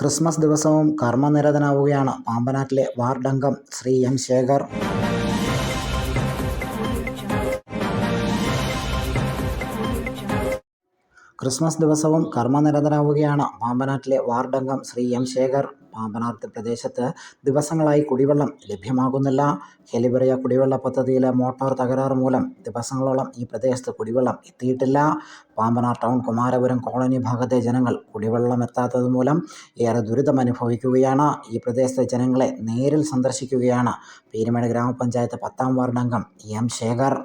Christmas ദിവസവും കർമ്മനിരതനാവുകയാണ് പാമ്പനാട്ടിലെ വാർഡംഗം ശ്രീ എം ശേഖർ. ക്രിസ്മസ് ദിവസവും കർമ്മനിരതനാവുകയാണ് പാമ്പനാട്ടിലെ വാർഡംഗം ശ്രീ എം ശേഖർ. പാമ്പനാട്ട് പ്രദേശത്ത് ദിവസങ്ങളായി കുടിവെള്ളം ലഭ്യമാകുന്നില്ല. ഹെലിബറിയ കുടിവെള്ള പദ്ധതിയിലെ മോട്ടോർ തകരാറ് മൂലം ദിവസങ്ങളോളം ഈ പ്രദേശത്ത് കുടിവെള്ളം എത്തിയിട്ടില്ല. പാമ്പനാർ ടൗൺ കുമാരപുരം കോളനി ഭാഗത്തെ ജനങ്ങൾ കുടിവെള്ളം എത്താത്തത് മൂലം ഏറെ ദുരിതം അനുഭവിക്കുകയാണ്. ഈ പ്രദേശത്തെ ജനങ്ങളെ നേരിൽ സന്ദർശിക്കുകയാണ് പീരുമേട് ഗ്രാമപഞ്ചായത്ത് പത്താം വാർഡ് അംഗം എം ശേഖർ.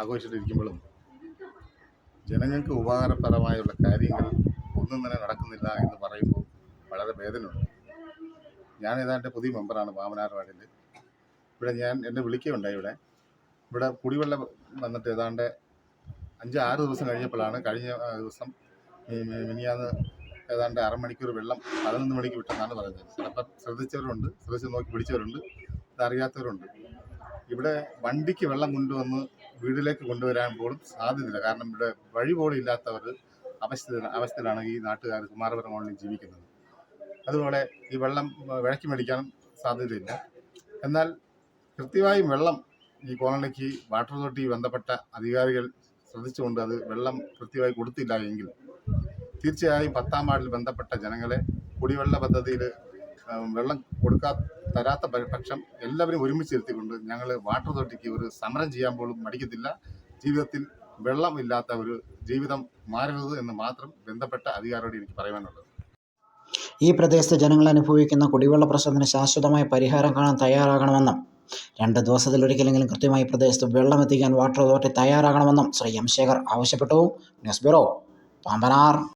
ആഘോഷിച്ചിരിക്കുമ്പോഴും ജനങ്ങൾക്ക് ഉപകാരപ്രദമായുള്ള കാര്യങ്ങൾ ഒന്നും തന്നെ നടക്കുന്നില്ല എന്ന് പറയുമ്പോൾ വളരെ വേദനയുണ്ട്. ഞാൻ ഏതാണ്ട് പുതിയ മെമ്പറാണ് വാമനാർ വാർഡിൽ. ഇവിടെ ഞാൻ എന്നെ വിളിക്കുകയുണ്ടായി ഇവിടെ. ഇവിടെ കുടിവെള്ളം വന്നിട്ട് ഏതാണ്ട് അഞ്ച് ആറ് ദിവസം കഴിഞ്ഞപ്പോഴാണ് കഴിഞ്ഞ ദിവസം മിനിയാന്ന് ഏതാണ്ട് അരമണിക്കൂർ വെള്ളം പതിനൊന്ന് മണിക്ക് വിട്ടെന്നാണ് പറയുന്നത് ചിലപ്പോൾ ശ്രദ്ധിച്ചവരുണ്ട് ശ്രദ്ധിച്ച് നോക്കി പിടിച്ചവരുണ്ട് ഇതറിയാത്തവരുണ്ട്. ഇവിടെ വണ്ടിക്ക് വെള്ളം കൊണ്ടുവന്ന് വീട്ടിലേക്ക് കൊണ്ടുവരാൻ പോലും സാധ്യതയില്ല. കാരണം ഇവിടെ വഴി പോലും ഇല്ലാത്തവർ അവസ്ഥ അവസ്ഥയിലാണ് ഈ നാട്ടുകാർ കുമാരപുരം കോളനിയിൽ ജീവിക്കുന്നത്. അതുപോലെ ഈ വെള്ളം വിളക്കി മേടിക്കാൻ സാധ്യതയില്ല. എന്നാൽ കൃത്യമായും വെള്ളം ഈ കോളനിക്ക് വാട്ടർ അതോറിറ്റി ബന്ധപ്പെട്ട അധികാരികൾ ശ്രദ്ധിച്ചുകൊണ്ട് അത് വെള്ളം കൃത്യമായി കൊടുത്തില്ല എങ്കിൽ തീർച്ചയായും പത്താം വാർഡിൽ ബന്ധപ്പെട്ട ജനങ്ങളെ കുടിവെള്ള പദ്ധതിയിൽ വെള്ളം കൊടുക്കാ തരാത്ത പക്ഷം എല്ലാവരും ഒരുമിച്ച് ഇരുത്തിക്കൊണ്ട് ഞങ്ങൾ വാട്ടർ അതോറിറ്റിക്ക് ഒരു സമരം ചെയ്യാൻ പോലും മടിക്കത്തില്ല. ജീവിതത്തിൽ വെള്ളം ഇല്ലാത്ത ഒരു ജീവിതം മാറരുത് എന്ന് മാത്രം ബന്ധപ്പെട്ട അധികാരിയോട് എനിക്ക് പറയാനുള്ളത്. ഈ പ്രദേശത്തെ ജനങ്ങൾ അനുഭവിക്കുന്ന കുടിവെള്ള പ്രശ്നത്തിന് ശാശ്വതമായ പരിഹാരം കാണാൻ തയ്യാറാകണമെന്നും രണ്ട് ദിവസത്തിലൊരിക്കലെങ്കിലും കൃത്യമായി പ്രദേശത്ത് വെള്ളം എത്തിക്കാൻ വാട്ടർ അതോറിറ്റി തയ്യാറാകണമെന്നും ശ്രീ എം ശേഖർ ആവശ്യപ്പെട്ടു. News bureau Pambanar.